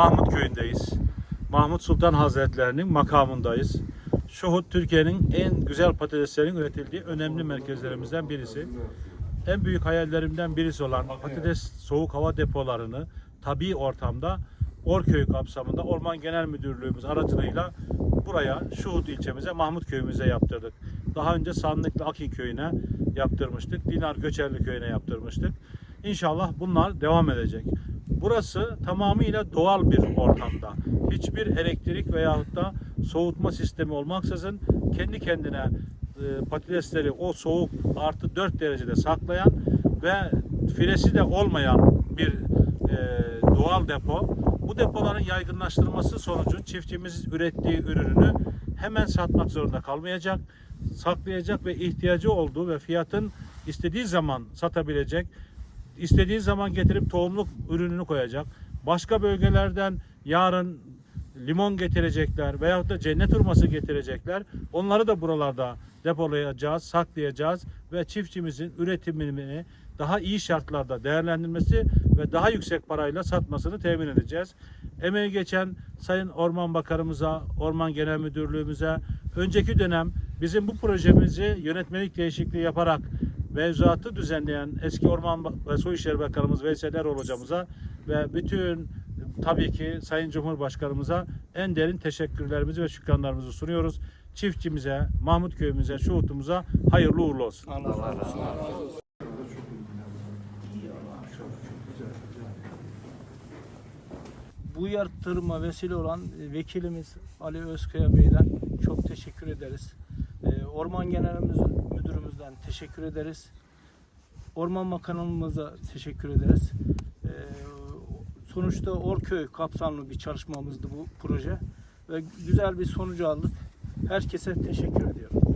Mahmut köyündeyiz. Mahmut Sultan Hazretlerinin makamındayız. Şuhut Türkiye'nin en güzel patateslerin üretildiği önemli merkezlerimizden birisi. En büyük hayallerimden birisi olan patates soğuk hava depolarını tabi ortamda Orköy kapsamında Orman Genel Müdürlüğümüz aracılığıyla buraya Şuhut ilçemize Mahmut köyümüze yaptırdık. Daha önce Sandıklı Aki köyüne yaptırmıştık. Dinar Göçerli köyüne yaptırmıştık. İnşallah bunlar devam edecek. Burası tamamıyla doğal bir ortamda. Hiçbir elektrik veyahut da soğutma sistemi olmaksızın kendi kendine e, patatesleri o soğuk artı 4 derecede saklayan ve firesi de olmayan bir e, doğal depo. Bu depoların yaygınlaştırılması sonucu çiftçimiz ürettiği ürününü hemen satmak zorunda kalmayacak, saklayacak ve ihtiyacı olduğu ve fiyatın istediği zaman satabilecek, istediği zaman getirip tohumluk ürününü koyacak. Başka bölgelerden yarın limon getirecekler veyahut da cennet hurması getirecekler. Onları da buralarda depolayacağız, saklayacağız ve çiftçimizin üretimini daha iyi şartlarda değerlendirmesi ve daha yüksek parayla satmasını temin edeceğiz. Emeği geçen Sayın Orman Bakanımıza, Orman Genel Müdürlüğümüze, önceki dönem bizim bu projemizi yönetmelik değişikliği yaparak mevzuatı düzenleyen eski Orman ve Su İşleri Bakanımız Veysel Erol hocamıza ve bütün tabii ki Sayın Cumhurbaşkanımıza en derin teşekkürlerimizi ve şükranlarımızı sunuyoruz. Çiftçimize, Mahmut köyümüze, Şuhut'umuza hayırlı uğurlu olsun. Bu yatırıma vesile olan e, vekilimiz Ali Özkaya Bey'den çok teşekkür ederiz. E, Orman Genel Müdür- Müdürümüzden teşekkür ederiz. Orman Bakanımıza teşekkür ederiz. E, Sonuçta Orköy kapsamlı bir çalışmamızdı bu proje ve güzel bir sonucu aldık. Herkese teşekkür ediyorum.